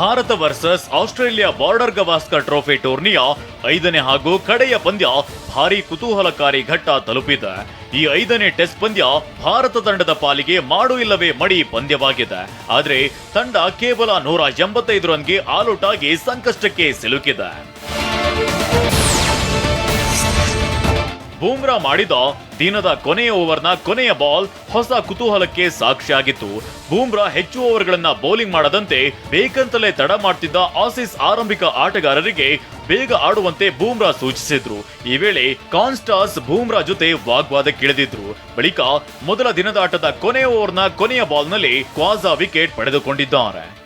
Bharat versus Australia Border Gavaskar trophy ಟೂರ್ನಿಯ ಐದನೇ ಹಾಗೂ ಕಡೆಯ ಪಂದ್ಯ ಭಾರಿ ಕುತೂಹಲಕಾರಿ ಘಟ್ಟ ತಲುಪಿದೆ. ಈ ಐದನೇ ಟೆಸ್ಟ್ ಪಂದ್ಯ ಭಾರತ ತಂಡದ ಪಾಲಿಗೆ ಮಾಡು ಇಲ್ಲವೇ ಮಡಿ ಪಂದ್ಯವಾಗಿದೆ. ಆದರೆ ತಂಡ ಕೇವಲ ನೂರ ಎಂಬತ್ತೈದು ರನ್ಗೆ ಆಲೌಟ್ ಆಗಿ ಸಂಕಷ್ಟಕ್ಕೆ ಸಿಲುಕಿದೆ. ಬೂಮ್ರಾ ಮಾಡಿದ ದಿನದ ಕೊನೆಯ ಓವರ್ನ ಕೊನೆಯ ಬಾಲ್ ಹೊಸ ಕುತೂಹಲಕ್ಕೆ ಸಾಕ್ಷಿಯಾಗಿತ್ತು. ಬೂಮ್ರಾ ಹೆಚ್ಚು ಓವರ್ಗಳನ್ನ ಬೌಲಿಂಗ್ ಮಾಡದಂತೆ ಬೇಕಂತಲೇ ತಡ ಮಾಡ್ತಿದ್ದ ಆಸಿಸ್ ಆರಂಭಿಕ ಆಟಗಾರರಿಗೆ ಬೇಗ ಆಡುವಂತೆ ಬೂಮ್ರಾ ಸೂಚಿಸಿದ್ರು. ಈ ವೇಳೆ ಕಾನ್ಸ್ಟಾಸ್ ಬೂಮ್ರಾ ಜೊತೆ ವಾಗ್ವಾದಕ್ಕಿಳಿದಿದ್ರು ಬಳಿಕ ಮೊದಲ ದಿನದ ಆಟದ ಕೊನೆಯ ಓವರ್ನ ಕೊನೆಯ ಬಾಲ್ನಲ್ಲಿ ಕ್ವಾಜಾ ವಿಕೆಟ್ ಪಡೆದುಕೊಂಡಿದ್ದಾರೆ.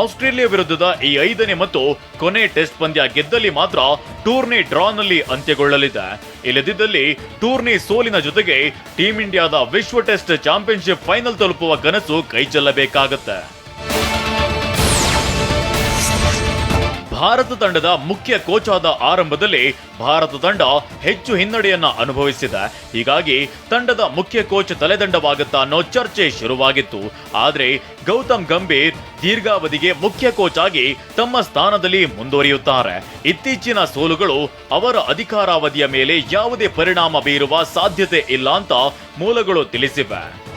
ಆಸ್ಟ್ರೇಲಿಯಾ ವಿರುದ್ಧದ ಈ ಐದನೇ ಮತ್ತು ಕೊನೆ ಟೆಸ್ಟ್ ಪಂದ್ಯ ಗೆದ್ದಲ್ಲಿ ಮಾತ್ರ ಟೂರ್ನಿ ಡ್ರಾನಲ್ಲಿ ಅಂತ್ಯಗೊಳ್ಳಲಿದೆ. ಇಲ್ಲದಿದ್ದಲ್ಲಿ ಟೂರ್ನಿ ಸೋಲಿನ ಜೊತೆಗೆ ಟೀಂ ಇಂಡಿಯಾದ ವಿಶ್ವ ಟೆಸ್ಟ್ ಚಾಂಪಿಯನ್ಶಿಪ್ ಫೈನಲ್ ತಲುಪುವ ಕನಸು ಕೈಚೆಲ್ಲಬೇಕಾಗತ್ತೆ. ಭಾರತ ತಂಡದ ಮುಖ್ಯ ಕೋಚ್ ಆದ ಆರಂಭದಲ್ಲಿ ಭಾರತ ತಂಡ ಹೆಚ್ಚು ಹಿನ್ನಡೆಯನ್ನ ಅನುಭವಿಸಿದೆ. ಹೀಗಾಗಿ ತಂಡದ ಮುಖ್ಯ ಕೋಚ್ ತಲೆದಂಡವಾಗುತ್ತಾ ಅನ್ನೋ ಚರ್ಚೆ ಶುರುವಾಗಿತ್ತು. ಆದ್ರೆ ಗೌತಮ್ ಗಂಭೀರ್ ದೀರ್ಘಾವಧಿಗೆ ಮುಖ್ಯ ಕೋಚ್ ಆಗಿ ತಮ್ಮ ಸ್ಥಾನದಲ್ಲಿ ಮುಂದುವರಿಯುತ್ತಾರೆ. ಇತ್ತೀಚಿನ ಸೋಲುಗಳು ಅವರ ಅಧಿಕಾರಾವಧಿಯ ಮೇಲೆ ಯಾವುದೇ ಪರಿಣಾಮ ಬೀರುವ ಸಾಧ್ಯತೆ ಇಲ್ಲ ಅಂತ ಮೂಲಗಳು ತಿಳಿಸಿವೆ.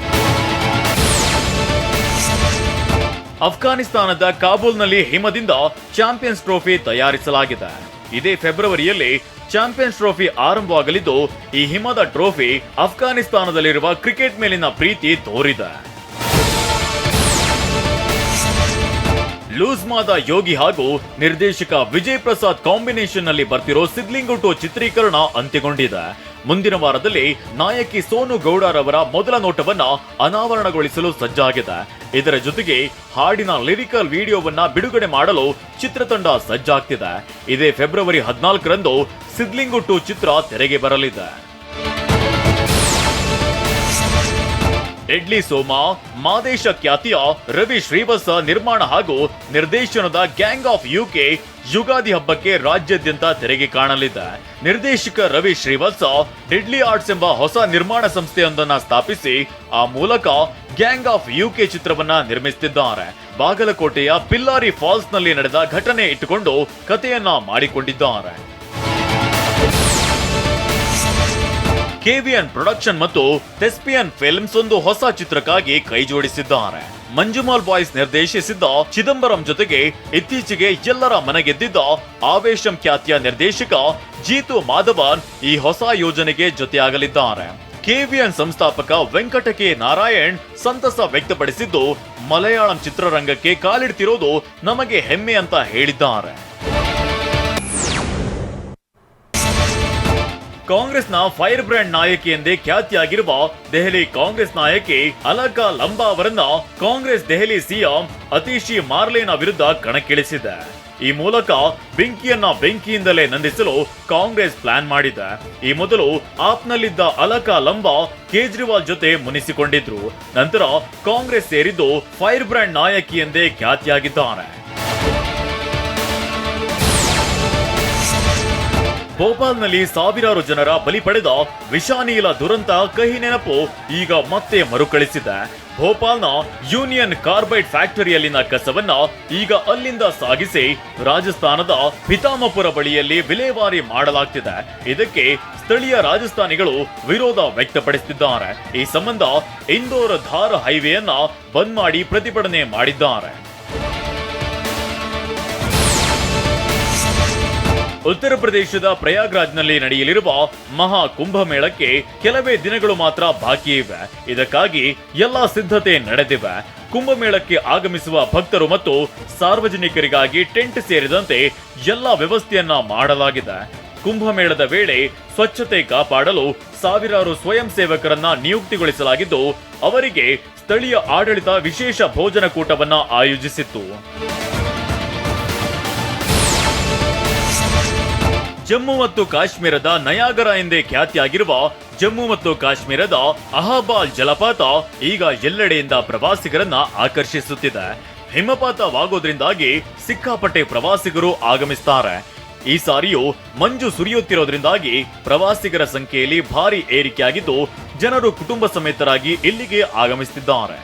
ಅಫ್ಘಾನಿಸ್ತಾನದ ಕಾಬೂಲ್ನಲ್ಲಿ ಹಿಮದಿಂದ ಚಾಂಪಿಯನ್ಸ್ ಟ್ರೋಫಿ ತಯಾರಿಸಲಾಗಿದೆ. ಇದೇ ಫೆಬ್ರವರಿಯಲ್ಲಿ ಚಾಂಪಿಯನ್ಸ್ ಟ್ರೋಫಿ ಆರಂಭವಾಗಲಿದ್ದು, ಈ ಹಿಮದ ಟ್ರೋಫಿ ಅಫ್ಘಾನಿಸ್ತಾನದಲ್ಲಿರುವ ಕ್ರಿಕೆಟ್ ಮೇಲಿನ ಪ್ರೀತಿ ತೋರಿದೆ. ಲೂಸ್ ಮಾದ ಯೋಗಿ ಹಾಗೂ ನಿರ್ದೇಶಕ ವಿಜಯ್ ಪ್ರಸಾದ್ ಕಾಂಬಿನೇಷನ್ನಲ್ಲಿ ಬರ್ತಿರೋ ಸಿದ್ಲಿಂಗುಟು ಚಿತ್ರೀಕರಣ ಅಂತ್ಯಗೊಂಡಿದೆ. ಮುಂದಿನ ವಾರದಲ್ಲಿ ನಾಯಕಿ ಸೋನು ಗೌಡರವರ ಮೊದಲ ನೋಟವನ್ನ ಅನಾವರಣಗೊಳಿಸಲು ಸಜ್ಜಾಗಿದೆ. ಇದರ ಜೊತೆಗೆ ಹಾಡಿನ ಲಿರಿಕಲ್ ವಿಡಿಯೋವನ್ನ ಬಿಡುಗಡೆ ಮಾಡಲು ಚಿತ್ರತಂಡ ಸಜ್ಜಾಗ್ತಿದೆ. ಇದೇ ಫೆಬ್ರವರಿ ಹದಿನಾಲ್ಕರಂದು ಸಿದ್ಲಿಂಗುಟ್ಟು ಚಿತ್ರ ತೆರೆಗೆ ಬರಲಿದೆ. ಡೆಡ್ಲಿ ಸೋಮ, ಮಾದೇಶ ಖ್ಯಾತಿಯ ರವಿ ಶ್ರೀವತ್ಸ ನಿರ್ಮಾಣ ಹಾಗೂ ನಿರ್ದೇಶನದ ಗ್ಯಾಂಗ್ ಆಫ್ ಯುಕೆ ಯುಗಾದಿ ಹಬ್ಬಕ್ಕೆ ರಾಜ್ಯಾದ್ಯಂತ ತೆರೆಗೆ ಕಾಣಲಿದೆ. ನಿರ್ದೇಶಕ ರವಿ ಶ್ರೀವತ್ಸ, ಡೆಡ್ಲಿ ಆರ್ಟ್ಸ್ ಎಂಬ ಹೊಸ ನಿರ್ಮಾಣ ಸಂಸ್ಥೆಯೊಂದನ್ನ ಸ್ಥಾಪಿಸಿ ಆ ಮೂಲಕ ಗ್ಯಾಂಗ್ ಆಫ್ ಯುಕೆ ಚಿತ್ರವನ್ನ ನಿರ್ಮಿಸುತ್ತಿದ್ದಾರೆ ಬಾಗಲಕೋಟೆಯ ಪಿಲ್ಲಾರಿ ಫಾಲ್ಸ್ನಲ್ಲಿ ನಡೆದ ಘಟನೆ ಇಟ್ಟುಕೊಂಡು ಕಥೆಯನ್ನ ಮಾಡಿಕೊಂಡಿದ್ದಾರೆ. ಕೆವಿಎನ್ ಪ್ರೊಡಕ್ಷನ್ ಮತ್ತು ಟೆಸ್ಪಿಯನ್ ಫಿಲ್ಮ್ಸ್ ಒಂದು ಹೊಸ ಚಿತ್ರಕ್ಕಾಗಿ ಕೈ ಜೋಡಿಸಿದ್ದಾರೆ. ಮಂಜುಮಾಲ್ ಬಾಯ್ಸ್ ನಿರ್ದೇಶಿಸಿದ್ದ ಚಿದಂಬರಂ ಜೊತೆಗೆ ಇತ್ತೀಚೆಗೆ ಎಲ್ಲರ ಮನಗೆದ್ದಿದ್ದ ಆವೇಶಂ ಖ್ಯಾತಿಯ ನಿರ್ದೇಶಕ ಜೀತು ಮಾಧವನ್ ಈ ಹೊಸ ಯೋಜನೆಗೆ ಜೊತೆಯಾಗಲಿದ್ದಾರೆ. ಕೆವಿಎನ್ ಸಂಸ್ಥಾಪಕ ವೆಂಕಟ ಕೆ ನಾರಾಯಣ್ ಸಂತಸ ವ್ಯಕ್ತಪಡಿಸಿದ್ದು, ಮಲಯಾಳಂ ಚಿತ್ರರಂಗಕ್ಕೆ ಕಾಲಿಡ್ತಿರೋದು ನಮಗೆ ಹೆಮ್ಮೆ ಅಂತ ಹೇಳಿದ್ದಾರೆ. ಕಾಂಗ್ರೆಸ್ನ ಫೈರ್ ಬ್ರ್ಯಾಂಡ್ ನಾಯಕಿ ಎಂದೇ ಖ್ಯಾತಿಯಾಗಿರುವ ದೆಹಲಿ ಕಾಂಗ್ರೆಸ್ ನಾಯಕಿ ಅಲಕಾ ಲಂಬಾ ಅವರನ್ನ ಕಾಂಗ್ರೆಸ್ ದೆಹಲಿ ಸಿಎಂ ಅತೀಶಿ ಮಾರ್ಲೇನ ವಿರುದ್ಧ ಕಣಕ್ಕಿಳಿಸಿದೆ. ಈ ಮೂಲಕ ಬೆಂಕಿಯನ್ನ ಬೆಂಕಿಯಿಂದಲೇ ನಂದಿಸಲು ಕಾಂಗ್ರೆಸ್ ಪ್ಲಾನ್ ಮಾಡಿದೆ. ಈ ಮೊದಲು ಆಪ್ನಲ್ಲಿದ್ದ ಅಲಕಾ ಲಂಬಾ ಕೇಜ್ರಿವಾಲ್ ಜೊತೆ ಮುನಿಸಿಕೊಂಡಿದ್ರು. ನಂತರ ಕಾಂಗ್ರೆಸ್ ಸೇರಿದ್ದು ಫೈರ್ ಬ್ರ್ಯಾಂಡ್ ನಾಯಕಿ ಎಂದೇ ಖ್ಯಾತಿಯಾಗಿದ್ದಾರೆ ಭೋಪಾಲ್ನಲ್ಲಿ ಸಾವಿರಾರು ಜನರ ಬಲಿ ಪಡೆದ ವಿಷಾನೀಲ ದುರಂತ ಕಹಿ ನೆನಪು ಈಗ ಮತ್ತೆ ಮರುಕಳಿಸಿದೆ. ಭೋಪಾಲ್ನ ಯೂನಿಯನ್ ಕಾರ್ಬೈಡ್ ಫ್ಯಾಕ್ಟರಿಯಲ್ಲಿನ ಕಸವನ್ನ ಈಗ ಅಲ್ಲಿಂದ ಸಾಗಿಸಿ ರಾಜಸ್ಥಾನದ ಪಿತಾಮಪುರ ಬಳಿಯಲ್ಲಿ ವಿಲೇವಾರಿ ಮಾಡಲಾಗ್ತಿದೆ. ಇದಕ್ಕೆ ಸ್ಥಳೀಯ ರಾಜಸ್ಥಾನಿಗಳು ವಿರೋಧ ವ್ಯಕ್ತಪಡಿಸುತ್ತಿದ್ದಾರೆ. ಈ ಸಂಬಂಧ ಇಂದೋರ್ ಧಾರ್ ಹೈವೇಯನ್ನ ಬಂದ್ ಮಾಡಿ ಪ್ರತಿಭಟನೆ ಮಾಡಿದ್ದಾರೆ. ಉತ್ತರ ಪ್ರದೇಶದ ಪ್ರಯಾಗ್ರಾಜ್ನಲ್ಲಿ ನಡೆಯಲಿರುವ ಮಹಾ ಕುಂಭಮೇಳಕ್ಕೆ ಕೆಲವೇ ದಿನಗಳು ಮಾತ್ರ ಬಾಕಿ ಇವೆ. ಇದಕ್ಕಾಗಿ ಎಲ್ಲಾ ಸಿದ್ಧತೆ ನಡೆದಿವೆ. ಕುಂಭಮೇಳಕ್ಕೆ ಆಗಮಿಸುವ ಭಕ್ತರು ಮತ್ತು ಸಾರ್ವಜನಿಕರಿಗಾಗಿ ಟೆಂಟ್ ಸೇರಿದಂತೆ ಎಲ್ಲಾ ವ್ಯವಸ್ಥೆಯನ್ನ ಮಾಡಲಾಗಿದೆ. ಕುಂಭಮೇಳದ ವೇಳೆ ಸ್ವಚ್ಛತೆ ಕಾಪಾಡಲು ಸಾವಿರಾರು ಸ್ವಯಂ ಸೇವಕರನ್ನ ನಿಯುಕ್ತಿಗೊಳಿಸಲಾಗಿದ್ದು, ಅವರಿಗೆ ಸ್ಥಳೀಯ ಆಡಳಿತ ವಿಶೇಷ ಭೋಜನ ಕೂಟವನ್ನ ಆಯೋಜಿಸಿತ್ತು. ಜಮ್ಮು ಮತ್ತು ಕಾಶ್ಮೀರದ ನಯಾಗರ ಎಂದೇ ಖ್ಯಾತಿಯಾಗಿರುವ ಜಮ್ಮು ಮತ್ತು ಕಾಶ್ಮೀರದ ಅಹಬಾಲ್ ಜಲಪಾತ ಈಗ ಎಲ್ಲೆಡೆಯಿಂದ ಪ್ರವಾಸಿಗರನ್ನ ಆಕರ್ಷಿಸುತ್ತಿದೆ. ಹಿಮಪಾತವಾಗೋದ್ರಿಂದಾಗಿ ಸಿಕ್ಕಾಪಟ್ಟೆ ಪ್ರವಾಸಿಗರು ಆಗಮಿಸ್ತಾರೆ. ಈ ಸಾರಿಯೂ ಮಂಜು ಸುರಿಯುತ್ತಿರೋದ್ರಿಂದಾಗಿ ಪ್ರವಾಸಿಗರ ಸಂಖ್ಯೆಯಲ್ಲಿ ಭಾರಿ ಏರಿಕೆಯಾಗಿದ್ದು ಜನರು ಕುಟುಂಬ ಸಮೇತರಾಗಿ ಇಲ್ಲಿಗೆ ಆಗಮಿಸುತ್ತಿದ್ದಾರೆ